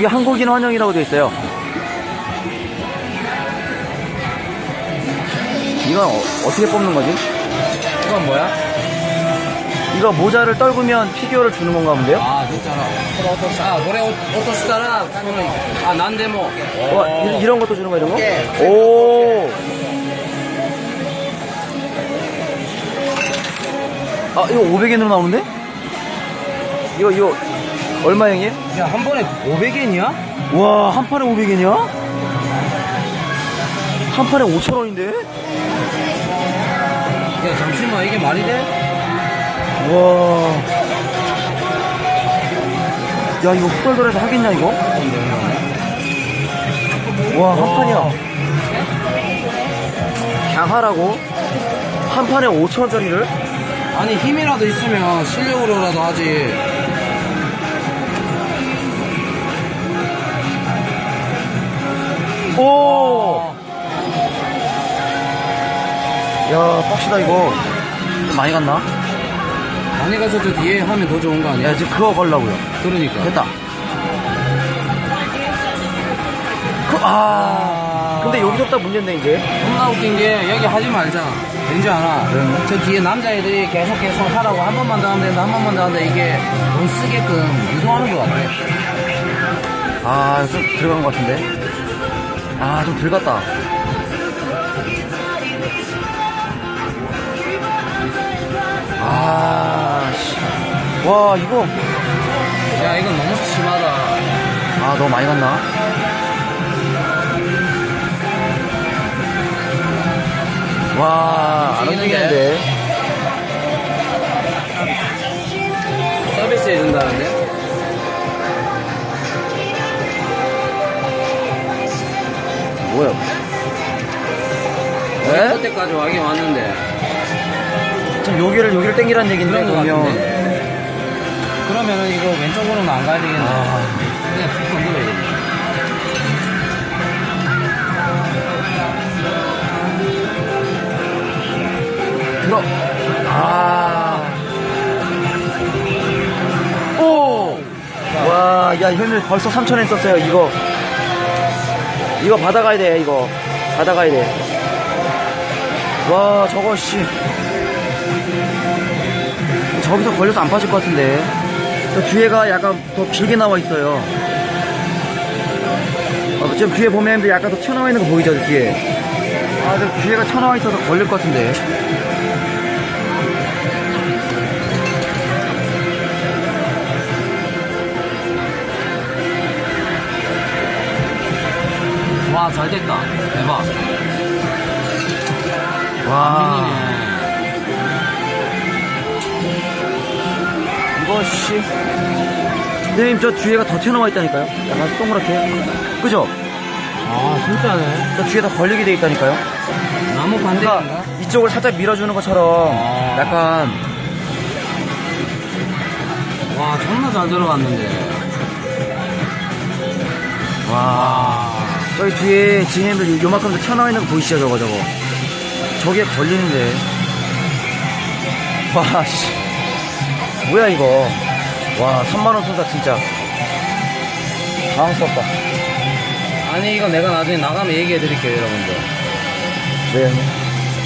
여기 한국인 환영이라고 되어 있어요. 이건 어, 떻게 뽑는 거지? 이건 뭐야? 이거 모자를 떨구면 피규어를 주는 건가 본데요? 아 진짜로. 아 노래 스타라. 아 난데모. 와, 이- 이런 것도 주는 거야, 이런 거? 예. 오. 아, 이거 500엔으로 나오는데? 이거, 이거, 얼마형이에요? 야한 번에 500엔이야? 와, 한 판에 500엔이야? 한 판에 5,000원인데? 야 잠시만 이게 말이 돼? 와. 야, 이거 후덜덜해서 하겠냐, 이거? 와, 한 판이야. 강하라고? 한 판에 5천원짜리를? 아니 힘이라도 있으면 실력으로라도 하지. 오! 야, 빡시다, 이거. 좀 많이 갔나? 안에 가서 저 뒤에 하면 더 좋은 거 아니야? 야, 지금 그거 걸라고요. 그러니까. 됐다. 그, 아. 근데 여기서부터 문제인데, 이제. 겁나 웃긴 게 여기 하지 말자. 왠지 알아? 네. 저 뒤에 남자애들이 계속 계속 하라고 한 번만 더 하면 된다, 한 번만 더 하는데 이게 돈 쓰게끔 유도하는 것 같아. 아, 좀 들어간 것 같은데. 아, 좀 들어갔다. 아, 씨. 와, 이거. 야, 이건 너무 심하다. 아, 너무 많이 갔나? 와, 네? 그때까지 와긴 왔는데. 지금 여기를, 여기를 땡기라는 그런 것 그러면. 같은데? 그러면은 이거 왼쪽으로는 안 가야 되겠네. 아, 그냥 툭 건드려야겠네. 들어. 아. 오! 와, 야, 현일 벌써 3천 엔 썼어요, 이거. 이거 받아가야 돼, 이거. 받아가야 돼. 와, 저거, 씨. 저기서 걸려서 안 빠질 것 같은데. 저 뒤에가 약간 더 길게 나와 있어요. 어, 지금 뒤에 보면 약간 더 튀어나와 있는 거 보이죠, 저 뒤에. 아, 저 뒤에가 튀어나와 있어서 걸릴 것 같은데. 와, 잘 됐다. 대박. 와. 씨. 선생님 저 뒤에가 더 튀어나와 있다니까요. 약간 동그랗게. 그죠? 아, 진짜네. 저 뒤에 다 걸리게 돼 있다니까요. 나무? 그러니까 이쪽을 살짝 밀어주는 것처럼 아. 약간 와, 존나 잘 들어갔는데. 와. 아. 저기 뒤에 진행들 요만큼 더 튀어나와 있는 거 보이시죠 저거 저거. 저기에 걸리는데. 와 씨. 뭐야 이거. 와 3만원 순사 진짜. 당황스럽다. 아니, 이거 내가 나중에 나가면 얘기해 드릴게요, 여러분들. 네.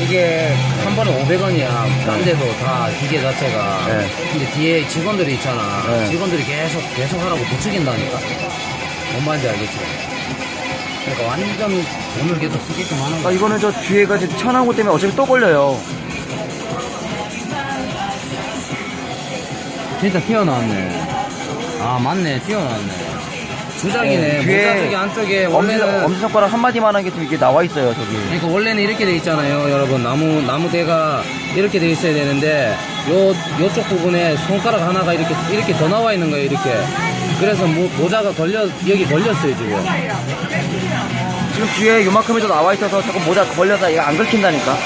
이게 한 번에 500원이야. 딴 데도 다 기계 자체가. 네. 근데 뒤에 직원들이 있잖아. 네. 직원들이 계속, 계속 하라고 부추긴다니까. 뭔 말인지 알겠지? 그러니까 완전 돈을 계속 쓰게끔 하는 아, 거야. 이거는 저 뒤에가 지금 것 때문에 어차피 또 걸려요. 진짜 튀어나왔네. 아, 맞네. 튀어나왔네. 주작이네. 네, 뒤에 모자 저기 안쪽에 엄지, 원래는. 엄지손가락 한마디만 한 게 좀 이게 나와 있어요, 저기. 그러니까 원래는 이렇게 돼 있잖아요, 여러분. 나무 나무대가 이렇게 돼 있어야 되는데 요 요쪽 부분에 손가락 하나가 이렇게 이렇게 더 나와 있는 거예요, 이렇게. 그래서 모, 모자가 걸려 여기 걸렸어요, 지금. 지금 뒤에 요만큼이 더 나와 있어서 자꾸 모자 걸려서 얘가 안 긁힌다니까.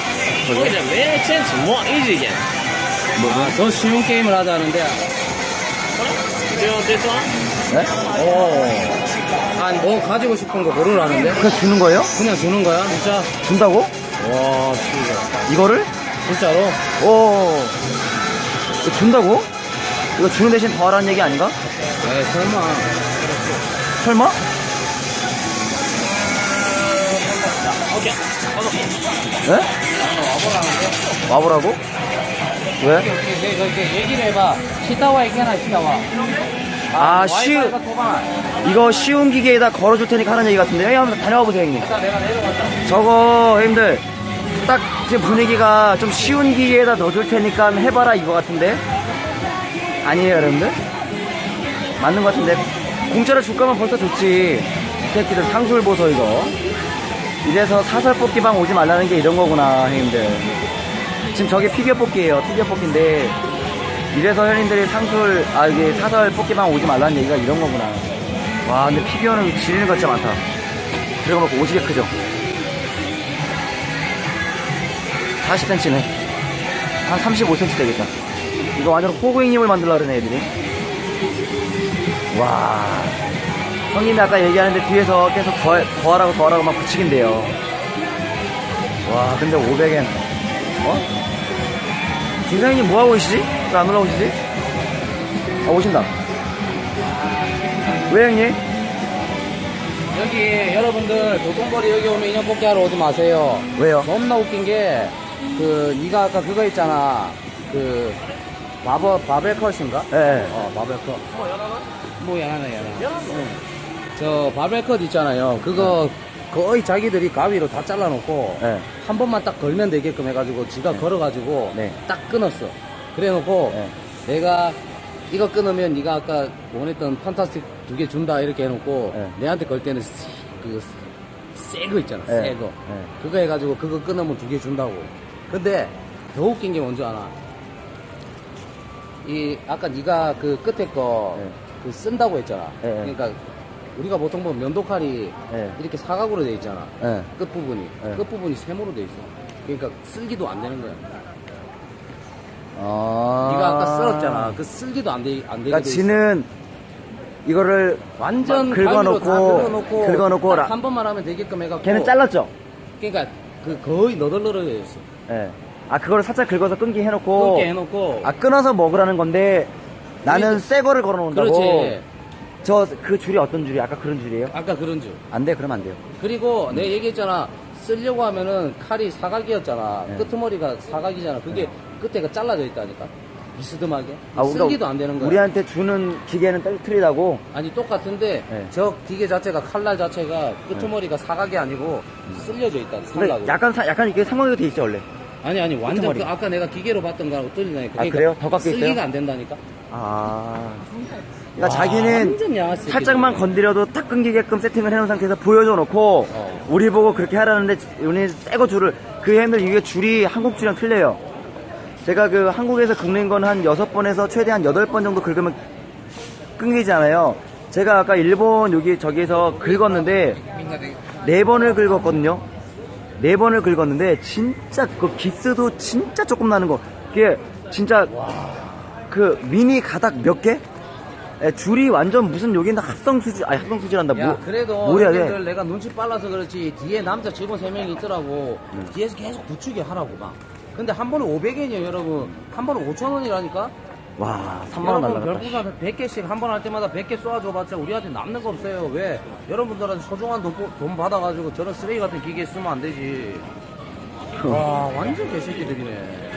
저기. 왜 change more easy again? 아, 더 쉬운 게임을 하자는데 Do this one? 네? 오. 아니 뭐 가지고 싶은 거 고르라는데 그냥 주는 거예요? 그냥 주는 거야, 진짜. 준다고? 와, 진짜. 이거를? 진짜로? 오. 이거 준다고? 이거 주는 대신 더 하라는 얘기 아닌가? 에 설마. 설마? 오케이. 예? 와보라고? 왜? 이렇게 얘기를 해봐. 시타와 얘기하나 시타와. 아, 와이파이가 도망. 이거 쉬운 기계에다 걸어줄 테니까 하는 얘기 같은데. 형님 한번 다녀와 보세요, 형님. 저거, 형님들. 딱 지금 분위기가 좀 쉬운 기계에다 넣어줄 테니까 해봐라 이거 같은데. 아니에요, 여러분들? 맞는 것 같은데. 공짜로 줄 거면 벌써 좋지. 이 새끼들 상술 보소, 이거. 이래서 사설 뽑기방 오지 말라는 게 이런 거구나, 형님들. 지금 저게 피규어 뽑기예요, 피규어 뽑기인데. 이래서 형님들이 상술, 아, 이게 사설 뽑기방 오지 말라는 얘기가 이런 거구나. 와, 근데 피규어는 지리는 것 진짜 많다. 들어가면 오지게 크죠? 40cm네. 한 35cm 되겠다. 이거 완전 호구잉님을 만들라 그러네, 애들이. 와. 형님이 아까 얘기하는데 뒤에서 계속 더, 더하라고 더하라고 막 붙이긴대요. 와, 근데 500엔. 어? 김상희님 뭐하고 계시지? 왜 안 올라오시지? 아, 오신다. 왜 형님? 여기 여러분들 도톤거리 여기 오면 인형 뽑기 하러 오지 마세요. 왜요? 너무나 웃긴 게, 그, 니가 아까 그거 있잖아. 그, 바버, 바벨컷인가? 예. 네. 어, 바벨컷. 뭐, 연하나? 뭐, 연하나, 연하. 응. 저, 바벨컷 있잖아요. 그거 거의 자기들이 가위로 다 잘라놓고, 네. 한 번만 딱 걸면 되게끔 해가지고, 지가 걸어가지고, 네. 딱 끊었어. 그래 놓고, 네. 내가, 이거 끊으면 네가 아까 원했던 판타스틱 두 개 준다 이렇게 해놓고 네. 내한테 걸 때는 그새거 있잖아 네. 새거 네. 그거 해가지고 그거 끊으면 두 개 준다고 근데 더 웃긴 게 뭔지 알아 이 아까 네가 그 끝에 거 네. 그 쓴다고 했잖아 네. 그러니까 우리가 보통 보면 면도칼이 네. 이렇게 사각으로 돼 있잖아 예. 끝부분이 네. 끝부분이 세모로 돼 있어 그러니까 쓸기도 안 되는 거야 아. 네가 아까 쓸었잖아 그 쓸기도 안, 돼, 안 되게 그러니까 돼 있어 지는 이거를 완전 막 가위로 다 긁어놓고 긁어놓고 긁어놓고 라- 딱한 번만 하면 되게끔 해갖고 걔는 잘랐죠. 그러니까 그 거의 너덜너덜해 있어 예. 아 그거를 살짝 긁어서 끊기 해놓고 끊게 해놓고 아 끊어서 먹으라는 건데 나는 새 거를 걸어놓는다고. 그렇지 저 그 줄이 어떤 줄이? 아까 그런 줄이에요? 아까 그런 줄 안 돼, 그러면 안 돼요. 그리고 내가 얘기했잖아 쓰려고 하면은 칼이 사각이었잖아 네. 끄트머리가 사각이잖아 그게 끝에가 잘라져 있다니까 비스듬하게 아, 쓸기도 안 되는 거야 우리한테 주는 기계는 틀리다고. 아니 똑같은데 네. 저 기계 자체가 칼날 자체가 끄트머리가 사각이 아니고 쓸려져 있다 살라고 약간 사- 약간 이게 상황이 돼 있죠 원래. 아니 아니 완전. 그 아까 내가 기계로 봤던 거랑 틀리다니까 아, 그래요? 더 깎여 있어요? 쓸기가 안 된다니까 아. 그러니까 와, 자기는 살짝만 건드려도 탁 끊기게끔 세팅을 해놓은 상태에서 보여줘 놓고 어. 우리 보고 그렇게 하라는데 우리 새거 줄을 그 핸들 이게 줄이 한국 줄이랑 틀려요. 제가 그 한국에서 긁는 건한 여섯 번에서 최대한 여덟 번 정도 긁으면 끊기잖아요. 제가 아까 일본 여기 저기에서 긁었는데 네 번을 긁었거든요. 네 번을 긁었는데 진짜 그 기스도 진짜 조금 나는 거. 그게 진짜 그 미니 가닥 몇 개? 예, 줄이 완전 무슨 여기는 합성 수질, 아니 합성 수질한다. 야 뭐, 그래도 형님들 돼? 내가 눈치 빨라서 그렇지 뒤에 남자 직원 3명이 있더라고. 뒤에서 계속 부추게 하라고 막. 근데 한 번에 500엔이에요 여러분. 한 번에 5천원이라니까? 와, 3만원 여러분 날라갔다. 별풍선 100개씩 한 번 할 때마다 100개 쏘아줘봤자 우리한테 남는 거 없어요. 왜? 여러분들한테 소중한 돈, 돈 받아가지고 저런 쓰레기 같은 기계 쓰면 안 되지. 와 완전 개새끼들이네